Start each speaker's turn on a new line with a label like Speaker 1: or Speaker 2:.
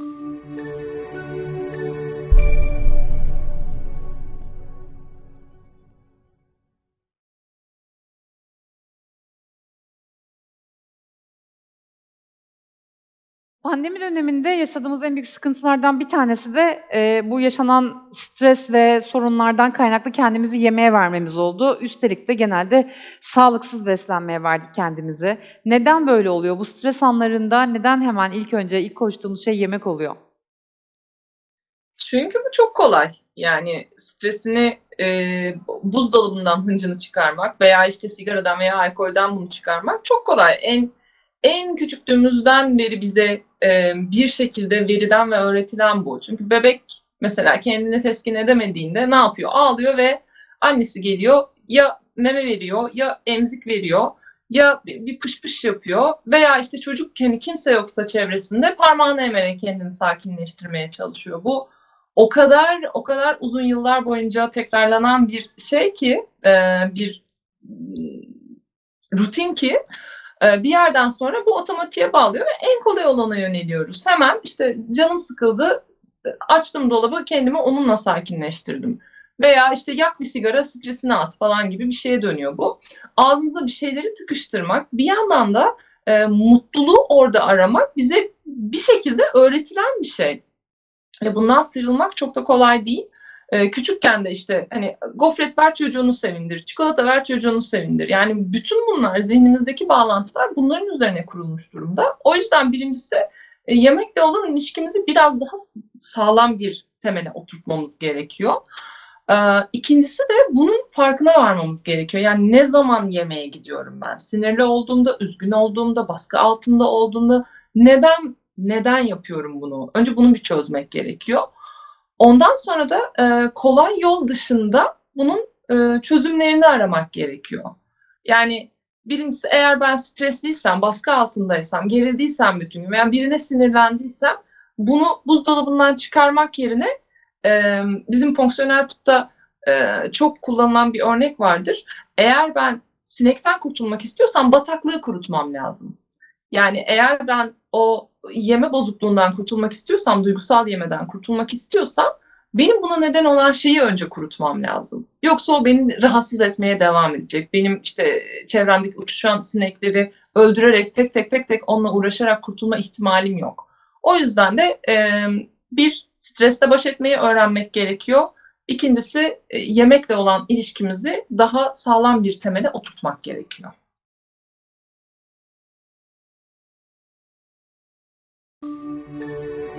Speaker 1: Música Pandemi döneminde yaşadığımız en büyük sıkıntılardan bir tanesi de e, bu yaşanan stres ve sorunlardan kaynaklı kendimizi yemeğe vermemiz oldu. Üstelik de genelde sağlıksız beslenmeye verdik kendimizi. Neden böyle oluyor? Bu stres anlarında neden hemen ilk önce ilk koştuğumuz şey yemek oluyor?
Speaker 2: Çünkü bu çok kolay. Yani stresini e, buzdolabından hıncını çıkarmak veya işte sigaradan veya alkolden bunu çıkarmak çok kolay. En en küçüklüğümüzden beri bize e, bir şekilde verilen ve öğretilen bu. Çünkü bebek mesela kendini teskin edemediğinde ne yapıyor? Ağlıyor ve annesi geliyor ya meme veriyor ya emzik veriyor ya bir pış pış yapıyor veya işte çocuk hani kimse yoksa çevresinde parmağını emerek kendini sakinleştirmeye çalışıyor. Bu o kadar o kadar uzun yıllar boyunca tekrarlanan bir şey ki e, bir rutin ki bir yerden sonra bu otomatiğe bağlıyor ve en kolay olana yöneliyoruz. Hemen işte canım sıkıldı, açtım dolabı kendimi onunla sakinleştirdim. Veya işte yak bir sigara stresini at falan gibi bir şeye dönüyor bu. Ağzımıza bir şeyleri tıkıştırmak bir yandan da e, mutluluğu orada aramak bize bir şekilde öğretilen bir şey. Ve bundan sıyrılmak çok da kolay değil. Ee, küçükken de işte hani gofret ver çocuğunu sevindir, çikolata ver çocuğunu sevindir. Yani bütün bunlar zihnimizdeki bağlantılar bunların üzerine kurulmuş durumda. O yüzden birincisi e, yemekle olan ilişkimizi biraz daha sağlam bir temele oturtmamız gerekiyor. Ee, ikincisi de bunun farkına varmamız gerekiyor. Yani ne zaman yemeğe gidiyorum ben? Sinirli olduğumda, üzgün olduğumda, baskı altında olduğumda neden neden yapıyorum bunu? Önce bunu bir çözmek gerekiyor. Ondan sonra da e, kolay yol dışında bunun e, çözümlerini aramak gerekiyor. Yani birincisi eğer ben stresliysem, baskı altındaysam, gerildiysem bütün gün veya birine sinirlendiysem bunu buzdolabından çıkarmak yerine e, bizim fonksiyonel tıpta e, çok kullanılan bir örnek vardır. Eğer ben sinekten kurtulmak istiyorsam bataklığı kurutmam lazım. Yani eğer ben o yeme bozukluğundan kurtulmak istiyorsam, duygusal yemeden kurtulmak istiyorsam benim buna neden olan şeyi önce kurutmam lazım. Yoksa o beni rahatsız etmeye devam edecek. Benim işte çevremdeki uçuşan sinekleri öldürerek tek tek tek tek onunla uğraşarak kurtulma ihtimalim yok. O yüzden de e, bir stresle baş etmeyi öğrenmek gerekiyor. İkincisi yemekle olan ilişkimizi daha sağlam bir temele oturtmak gerekiyor. Música